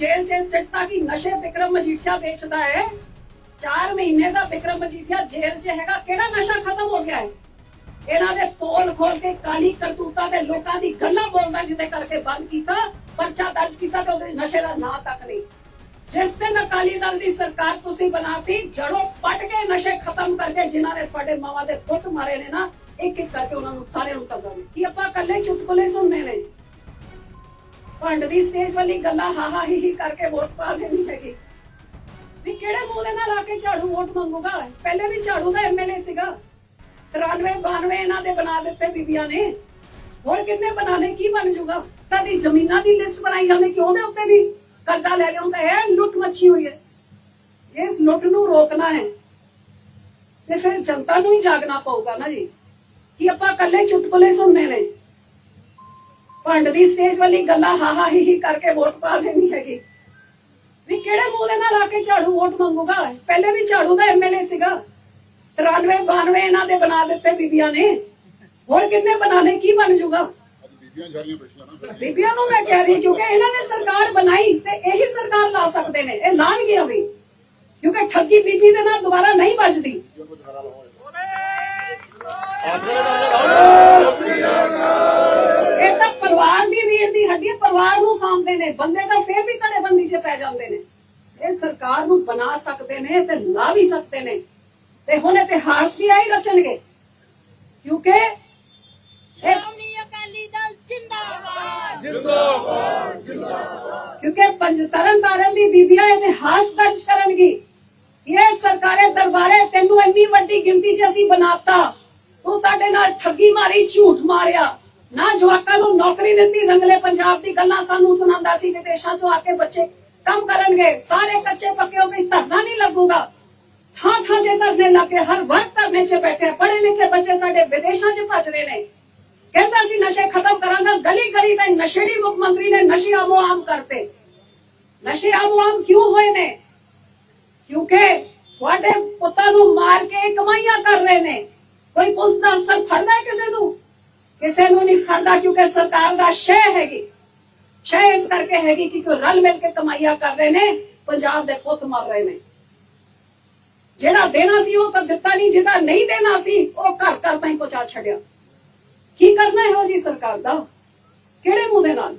ਜੇਲ੍ਹ 'ਚ ਸਿੱਟਤਾ ਕਿ ਨਸ਼ੇ ਵਿਕਰਮ ਮਜੀਠੀਆ ਵੇਚਦਾ ਹੈ 4 ਮਹੀਨੇ ਦਾ ਵਿਕਰਮ ਮਜੀਠੀਆ ਜੇਲ੍ਹ 'ਚ ਹੈਗਾ ਕਿਹੜਾ ਨਸ਼ਾ ਖਤਮ ਹੋ ਗਿਆ ਹੈ ਇਹਨਾਂ ਦੇ ਪੋਲ ਖੋਲ ਕੇ ਕਾਲੀ ਕਰਤੂਤਾਂ ਦੇ ਲੋਕਾਂ ਦੀ ਗੱਲਾਂ ਬੋਲਦਾ ਜਿਹਦੇ ਕਰਕੇ ਬੰਦ ਕੀਤਾ ਪਰਚਾ ਦਰਜ ਕੀਤਾ ਤੇ ਉਹਦੇ ਨਸ਼ੇ ਦਾ ਨਾਂ ਤੱਕ ਨਹੀਂ ਜਿਸ ਦਿਨ ਅਕਾਲੀ ਦਲ ਦੀ ਸਰਕਾਰ ਤੁਸੀਂ ਬਣਾਤੀ ਜੜੋਂ ਪੱਟ ਕੇ ਨਸ਼ੇ ਖਤਮ ਕਰਕੇ ਜਿਨ੍ਹਾਂ ਨੇ ਤੁਹਾਡੇ ਮਾਵਾਂ ਦੇ ਪੁੱਤ ਮਾਰੇ ਨੇ ਨਾ ਇੱਕ ਇੱਕ ਕਰਕੇ ਉਹਨਾਂ ਨੂੰ ਸਾਰਿਆਂ ਨੂੰ ਕਦਰ ਕੀ ਆਪਾਂ ਇਕੱਲੇ ਚੁਟਕਲੇ ਸੁਣਨੇ ਨੇ ਭੰਡ ਦੀ ਸਟੇਜ ਵਾਲੀ ਗੱਲਾਂ ਹਾ ਹਾ ਹੀ ਹੀ ਕਰਕੇ ਵੋਟ ਪਾ ਦੇਣੀ ਹੈਗੀ। ਵੀ ਕਿਹੜੇ ਮੂੰਹ ਦੇ ਨਾਲ ਆ ਕੇ ਝਾੜੂ ਵੋਟ ਮੰਗੂਗਾ? ਪਹਿਲੇ ਵੀ ਝਾੜੂ ਦਾ ਐਮਐਲਏ ਸੀਗਾ। 93 92 ਇਹਨਾਂ ਦੇ ਬਣਾ ਦਿੱਤੇ ਬੀਬੀਆਂ ਨੇ। ਹੋਰ ਕਿੰਨੇ ਬਣਾਣੇ ਕੀ ਬਣ ਜੂਗਾ? ਤਾਂ ਦੀ ਜ਼ਮੀਨਾਂ ਦੀ ਲਿਸਟ ਬਣਾਈ ਜਾਂਦੀ ਕਿ ਉਹਦੇ ਉੱਤੇ ਵੀ ਕਰਜ਼ਾ ਲੈ ਲਿਆ ਹੁੰਦਾ ਹੈ ਲੁੱਟ ਮੱਛੀ ਹੋਈ ਹੈ। ਜੇ ਇਸ ਲੁੱਟ ਨੂੰ ਰੋਕਣਾ ਹੈ, ਤੇ ਫਿਰ ਜਨਤਾ ਨੂੰ ਹੀ ਜਾਗਣਾ ਪਊਗਾ ਨਾ ਜੀ। ਕਿ ਆਪਾਂ ਇਕੱਲੇ ਚੁਟਕਲੇ ਸੁਣਨੇ ਨੇ। ਭੰਡ ਦੀ ਸਟੇਜ ਵਾਲੀ ਗੱਲਾਂ ਹਾ ਹਾ ਹੀ ਹੀ ਕਰਕੇ ਵੋਟ ਪਾ ਦੇਣੀ ਹੈਗੀ। ਵੀ ਕਿਹੜੇ ਮੂੰਹ ਦੇ ਨਾਲ ਆ ਕੇ ਝਾੜੂ ਵੋਟ ਮੰਗੂਗਾ? ਪਹਿਲੇ ਵੀ ਝਾੜੂ ਦਾ ਐਮਐਲਏ ਸੀਗਾ। 93 92 ਇਹਨਾਂ ਦੇ ਬਣਾ ਦਿੱਤੇ ਬੀਬੀਆਂ ਨੇ। ਹੋਰ ਕਿੰਨੇ ਬਣਾਣੇ ਕੀ ਬਣ ਜੂਗਾ? ਬੀਬੀਆਂ ਬੀਬੀਆਂ ਨੂੰ ਮੈਂ ਕਹਿ ਰਹੀ ਕਿਉਂਕਿ ਇਹਨਾਂ ਨੇ ਸਰਕਾਰ ਬਣਾਈ ਤੇ ਇਹੀ ਸਰਕਾਰ ਲਾ ਸਕਦੇ ਨੇ। ਇਹ ਲਾਣਗੀਆਂ ਵੀ। ਕਿਉਂਕਿ ਠੱਗੀ ਬੀਬੀ ਦੇ ਨਾਲ ਦੁਬਾਰਾ ਨਹੀਂ ਬਚਦੀ ਜੇ ਕੋਈ ਧਾਰਾ ਲਾਓ ਆਦਰੇ ਦਾ ਇਹ ਤਾਂ ਪਰਿਵਾਰ ਦੀ ਰੀੜ ਦੀ ਹੱਡੀ ਹੈ, ਪਰਿਵਾਰ ਨੂੰ ਸਾਂਭਦੇ ਨੇ ਬੰਦੇ ਤਾਂ ਫੇਰ ਵੀ ਧੜੇਬੰਦੀ 'ਚ ਪੈ ਜਾਂਦੇ ਨੇ। ਇਹ ਸਰਕਾਰ ਨੂੰ ਬਣਾ ਸਕਦੇ ਨੇ ਤੇ ਲਾ ਵੀ ਸਕਦੇ ਨੇ। ਤੇ ਹੁਣ ਇਤਿਹਾਸ ਵੀ ਆਈ ਰਚਣਗੇ। ਕਿਉਂਕਿ ਸ਼੍ਰੋਮਣੀ ਅਕਾਲੀ ਦਲ ਜਿੰਦਾਬਾਦ। ਕਿਉਂਕਿ ਪੰਜ ਤਰਨ ਤਾਰਨ ਦੀ ਬੀਬੀਆਂ ਇਤਿਹਾਸ ਦਰਜ ਕਰਨਗੀ। ਇਹ ਸਰਕਾਰੇ ਦਰਬਾਰੇ ਤੈਨੂੰ ਇੰਨੀ ਵੱਡੀ ਗਿਣਤੀ 'ਚ ਅਸੀਂ ਬਣਾਤਾ। ਤੂੰ ਸਾਡੇ ਨਾਲ ਠੱਗੀ ਮਾਰੀ ਝੂਠ ਮਾਰਿਆ। ਨਾ ਜਵਾਕਾਂ ਨੂੰ ਨੌਕਰੀ ਦਿੱਤੀ, ਰੰਗਲੇ ਪੰਜਾਬ ਦੀ ਗੱਲਾਂ ਸਾਨੂੰ ਸੁਣਾਉਂਦਾ ਸੀ, ਵਿਦੇਸ਼ਾਂ 'ਚੋਂ ਆ ਕੇ ਬੱਚੇ ਕੰਮ ਕਰਨਗੇ। ਸਾਰੇ ਕੱਚੇ ਪੱਕੇ ਹੋ ਗਏ ਧਰਨਾ ਨਹੀਂ ਲੱਗੂਗਾ। ਥਾਂ ਥਾਂ ਜੇ ਧਰਨੇ ਲੱਗੇ ਹਰ ਵਕਤ ਧਰਨੇ 'ਚ ਬੈਠੇ ਪੜ੍ਹੇ ਲਿਖੇ ਬੱਚੇ ਸਾਡੇ ਵਿਦੇਸ਼ਾਂ 'ਚ ਭੱਜ ਰਹੇ ਨੇ। ਕਹਿੰਦਾ ਸੀ, ਨਸ਼ੇ ਖਤਮ ਕਰਾਂਗਾ ਗਲੀ ਗਲੀ ਤੇ ਨਸ਼ੇੜੀ ਮੁੱਖ ਮੰਤਰੀ ਨੇ ਨਸ਼ੇ ਆਮੋ ਆਮ ਕਰਤੇ। ਨਸ਼ੇ ਆਮੋ ਆਮ ਕਿਉਂ ਹੋਏ ਨੇ? ਕਿਉਂਕਿ ਤੁਹਾਡੇ ਪੁੱਤਾਂ ਨੂੰ ਮਾਰ ਕੇ ਕਮਾਈਆਂ ਕਰ ਰਹੇ ਨੇ। ਕੋਈ ਪੁਲਿਸ ਦਾ ਅਫਸਰ ਫੜਦਾ ਹੈ ਕਿਸੇ ਨੂੰ? ਕਿਸੇ ਨੂੰ ਨਹੀਂ ਫੜਦਾ ਕਿਉਂਕਿ ਸਰਕਾਰ ਦਾ ਸ਼ੈ ਹੈਗੀ। ਸ਼ੈ ਇਸ ਕਰਕੇ ਹੈਗੀ ਕਿ ਕੋਈ ਰਲ ਮਿਲ ਕੇ ਕਮਾਈਆਂ ਕਰ ਰਹੇ ਨੇ, ਪੰਜਾਬ ਦੇ ਪੁੱਤ ਮਰ ਰਹੇ ਨੇ। ਜਿਹੜਾ ਦੇਣਾ ਸੀ ਉਹ ਤਾਂ ਦਿੱਤਾ ਨਹੀਂ, ਜਿਹਦਾ ਨਹੀਂ ਦੇਣਾ ਸੀ, ਉਹ ਘਰ ਘਰ ਤਾਈਂ ਪਹੁੰਚਾ ਛੱਡਿਆ। ਕੀ ਕਰਨਾ ਇਹੋ ਜੀ ਸਰਕਾਰ ਦਾ? ਕਿਹੜੇ ਮੂੰਹ ਦੇ ਨਾਲ?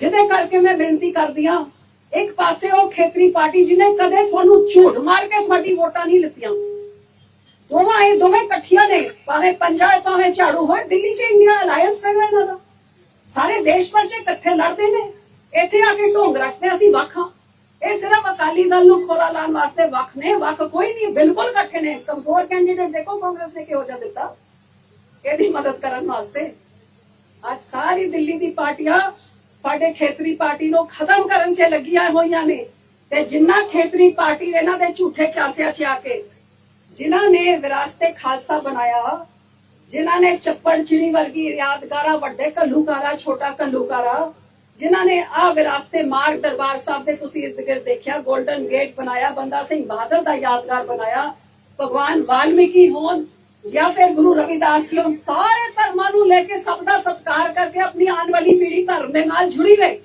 ਜਿਹਦੇ ਕਰਕੇ ਮੈਂ ਬੇਨਤੀ ਕਰਦੀ ਆ ਇੱਕ ਪਾਸੇ ਉਹ ਖੇਤਰੀ ਪਾਰਟੀ ਜਿਹਨੇ ਕਦੇ ਤੁਹਾਨੂੰ ਝੂਠ ਮਾਰ ਕੇ ਤੁਹਾਡੀ ਵੋਟਾਂ ਨਹੀਂ ਲਿੱਤੀਆਂ। ਦੋਵਾਂ ਇਹ ਦੋਵੇਂ ਇਕੱਠੀਆਂ ਨੇ, ਭਾਵੇਂ ਪੰਜਾਬ ਭਾਵੇਂ ਝਾੜੂ ਹੋਏ ਦਿੱਲੀ 'ਚ ਇੰਡੀਆ ਅਲਾਈਅੰਸ ਹੈਗਾ ਇਹਨਾਂ ਦਾ। ਸਾਰੇ ਦੇਸ਼ ਭਰ 'ਚ ਇਕੱਠੇ ਲੜਦੇ ਨੇ। ਇੱਥੇ ਆ ਕੇ ਢੋਂਗ ਰੱਖਦੇ ਅਸੀਂ ਵੱਖ ਇਹ ਸਿਰਫ ਅਕਾਲੀ ਦਲ ਨੂੰ ਖੋਰਾ ਲਾਉਣ ਵਾਸਤੇ ਵੱਖ ਨੇ, ਵੱਖ ਕੋਈ ਨਹੀਂ, ਬਿਲਕੁਲ ਇਕੱਠੇ ਨੇ। ਕਮਜ਼ੋਰ ਕੈਂਡੀਡੇਟ ਦੇਖੋ ਕਾਂਗਰਸ ਨੇ ਕਿਹੋ ਜਿਹਾ ਦਿੱਤਾ। ਇਹਦੀ ਮਦਦ ਕਰਨ ਵਾਸਤੇ। ਅੱਜ ਸਾਰੀ ਦਿੱਲੀ ਦੀ ਪਾਰਟੀਆਂ, ਸਾਡੇ ਖੇਤਰੀ ਪਾਰਟੀ ਨੂੰ ਖਤਮ ਕਰਨ 'ਚ ਲੱਗੀਆਂ ਹੋਈਆਂ ਨੇ। ਤੇ ਜਿੰਨਾ ਖੇਤਰੀ ਪਾਰਟੀ ਇਹਨਾਂ ਦੇ ਝੂਠੇ ਚਾਸਿਆਂ 'ਚ ਆ ਕੇ ਜਿਨ੍ਹਾਂ ਨੇ ਵਿਰਾਸਤੇ ਖਾਲਸਾ ਬਣਾਇਆ, ਜਿਨ੍ਹਾਂ ਨੇ ਚੱਪੜ ਚਿੜੀ ਵਰਗੀ ਯਾਦਗਾਰਾ, ਵੱਡੇ ਕੱਲੂਕਾਰਾ ਛੋਟਾ ਕੱਲੂਕਾਰਾ ਜਿਨ੍ਹਾਂ ਨੇ ਆ ਵਿਰਾਸਤੇ ਮਾਰਗ ਦਰਬਾਰ ਸਾਹਿਬ ਦੇ ਤੁਸੀਂ ਇਰਦ ਗਿਰਦ ਦੇਖਿਆ 골ਡਨ ਗੇਟ ਬਣਾਇਆ, ਬੰਦਾ ਸਿੰਘ ਬਹਾਦਰ ਦਾ ਯਾਦਗਾਰ ਬਣਾਇਆ, ਭਗਵਾਨ ਵਾਲਮੀਕੀ ਹੋਣ ਜਾਂ ਫਿਰ ਗੁਰੂ ਰਵਿਦਾਸ ਜੀ ਹੋਣ, ਸਾਰੇ ਧਰਮਾਂ ਨੂੰ ਲੈ ਕੇ ਸਭ ਦਾ ਸਤਿਕਾਰ ਕਰਕੇ ਆਪਣੀ ਆਉਣ ਵਾਲੀ ਪੀੜ੍ਹੀ ਧਰਮ ਦੇ ਨਾਲ ਜੁੜੀ ਰਹੇ।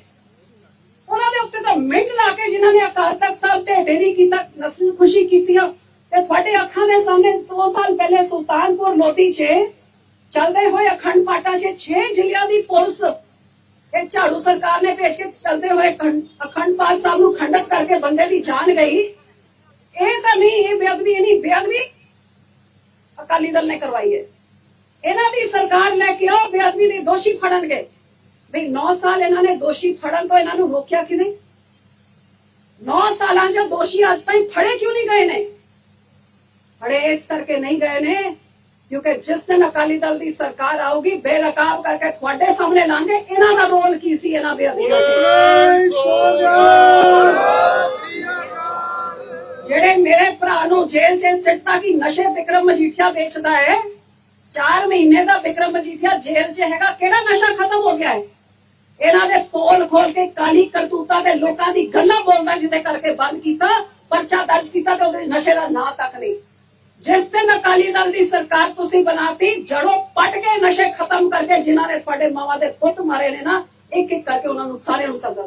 ਉਹਨਾਂ ਦੇ ਉੱਤੇ ਤਾਂ ਮਿੰਟ ਲਾ ਕੇ ਜਿਨ੍ਹਾਂ ਨੇ ਅਕਾਲ ਤਖਤ ਸਾਹਿਬ ਢੇਡੇ ਢੇਰੀ ਕੀਤਾ, ਨਸਲ ਖੁਸ਼ੀ ਕੀਤੀਆਂ ਤੇ ਤੁਹਾਡੇ ਅੱਖਾਂ ਦੇ ਸਾਹਮਣੇ 2 ਸਾਲ ਪਹਿਲੇ ਸੁਲਤਾਨਪੁਰ ਲੋਧੀ 'ਚ ਚੱਲਦੇ ਹੋਏ ਅਖੰਡ ਪਾਠਾਂ 'ਚ 6 ਜ਼ਿਲ੍ਹਿਆਂ ਦੀ ਪੁਲਿਸ ਇਹ ਝਾੜੂ ਸਰਕਾਰ ਨੇ ਭੇਜ ਕੇ ਚੱਲਦੇ ਹੋਏ ਅਖੰਡ ਅਖੰਡ ਪਾਠ ਸਾਹਿਬ ਨੂੰ ਖੰਡਿਤ ਕਰਕੇ ਬੰਦੇ ਦੀ ਜਾਨ ਗਈ। ਇਹ ਤਾਂ ਨਹੀਂ, ਇਹ ਬੇਅਦਬੀ ਨਹੀਂ, ਬੇਅਦਬੀ ਅਕਾਲੀ ਦਲ ਨੇ ਕਰਵਾਈ ਹੈ। ਇਹਨਾਂ ਦੀ ਸਰਕਾਰ ਲੈ ਕੇ ਆਓ ਬੇਅਦਬੀ ਦੇ ਦੋਸ਼ੀ ਫੜਨਗੇ। ਵੀ 9 ਸਾਲ ਇਹਨਾਂ ਨੇ ਦੋਸ਼ੀ ਫੜਨ ਤੋਂ ਇਹਨਾਂ ਨੂੰ ਰੋਕਿਆ ਕਿ ਨਹੀਂ 9 ਸਾਲਾਂ 'ਚ ਦੋਸ਼ੀ ਅੱਜ ਤਾਈਂ ਫੜੇ ਕਿਉਂ ਨਹੀਂ ਗਏ ਨੇ? ਫੜੇ ਇਸ ਕਰਕੇ ਨਹੀਂ ਗਏ ਨੇ ਕਿਉਂਕਿ ਜਿਸ ਦਿਨ ਅਕਾਲੀ ਦਲ ਦੀ ਸਰਕਾਰ ਆਊਗੀ ਬੇਨਕਾਬ ਕਰਕੇ ਤੁਹਾਡੇ ਸਾਹਮਣੇ ਲਾਂਗੇ ਇਹਨਾਂ ਦਾ ਰੋਲ ਕੀ ਸੀ ਇਹਨਾਂ ਦੇ ਅਧਿਕਾਰ ਜਿਹੜੇ ਮੇਰੇ ਭਰਾ ਨੂੰ ਜੇਲ੍ਹ 'ਚ ਸਿੱਟਤਾ ਕਿ ਨਸ਼ੇ ਵਿਕਰਮ ਮਜੀਠੀਆ ਵੇਚਦਾ ਹੈ 4 ਮਹੀਨੇ ਦਾ ਵਿਕਰਮ ਮਜੀਠੀਆ ਜੇਲ੍ਹ 'ਚ ਹੈਗਾ ਕਿਹੜਾ ਨਸ਼ਾ ਖਤਮ ਹੋ ਗਿਆ ਹੈ? ਇਹਨਾਂ ਦੇ ਪੋਲ ਖੋਲ ਕੇ ਕਾਲੀ ਕਰਤੂਤਾਂ ਦੇ ਲੋਕਾਂ ਦੀ ਗੱਲਾਂ ਬੋਲਦਾ ਜਿਹਦੇ ਕਰਕੇ ਬੰਦ ਕੀਤਾ ਪਰਚਾ ਦਰਜ ਕੀਤਾ ਤੇ ਉਹਦੇ ਨਸ਼ੇ ਦਾ ਨਾਂ ਤੱਕ ਨਹੀਂ। ਜਿਸ ਦਿਨ ਅਕਾਲੀ ਦਲ ਦੀ ਸਰਕਾਰ ਤੁਸੀਂ ਬਣਾਤੀ, ਜੜੋਂ ਪਟ ਕੇ ਨਸ਼ੇ ਖਤਮ ਕਰਕੇ ਜਿਨ੍ਹਾਂ ਨੇ ਤੁਹਾਡੇ ਮਾਵਾਂ ਦੇ ਪੁੱਤ ਮਾਰੇ ਨੇ ਨਾ ਇੱਕ ਇੱਕ ਕਰਕੇ ਉਹਨਾਂ ਨੂੰ ਸਾਰਿਆਂ ਨੂੰ ਤੱਕ